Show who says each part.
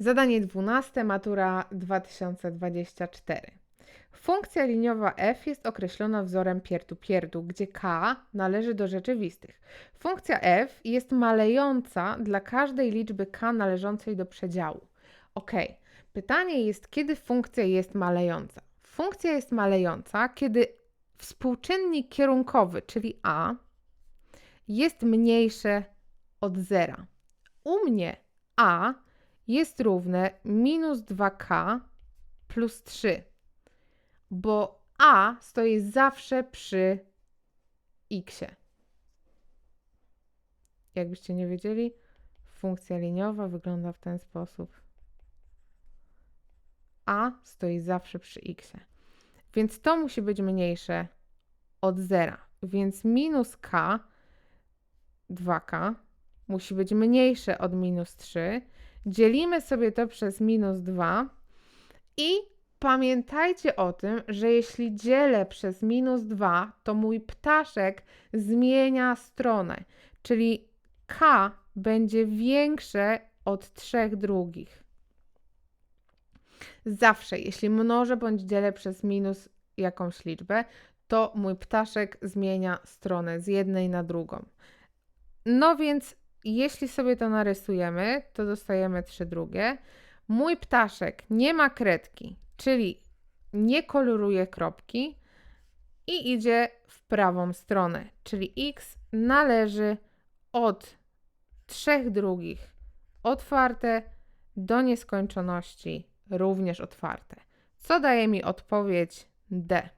Speaker 1: Zadanie 12, matura 2024. Funkcja liniowa f jest określona wzorem pierdu-pierdu, gdzie k należy do rzeczywistych. Funkcja f jest malejąca dla każdej liczby k należącej do przedziału. Ok, pytanie jest, kiedy funkcja jest malejąca? Funkcja jest malejąca, kiedy współczynnik kierunkowy, czyli a, jest mniejsze od zera. U mnie a jest równe minus 2k plus 3, bo a stoi zawsze przy x. Jakbyście nie wiedzieli, funkcja liniowa wygląda w ten sposób. a stoi zawsze przy x. Więc to musi być mniejsze od zera. Więc minus k, 2k, musi być mniejsze od minus 3. Dzielimy sobie to przez minus 2 i pamiętajcie o tym, że jeśli dzielę przez minus 2, to mój ptaszek zmienia stronę, czyli k będzie większe od 3 drugich. Zawsze, jeśli mnożę bądź dzielę przez minus jakąś liczbę, to mój ptaszek zmienia stronę z jednej na drugą. No więc jeśli sobie to narysujemy, to dostajemy 3 drugie. Mój ptaszek nie ma kredki, czyli nie koloruje kropki i idzie w prawą stronę, czyli x należy od 3 drugich otwarte do nieskończoności również otwarte. Co daje mi odpowiedź D?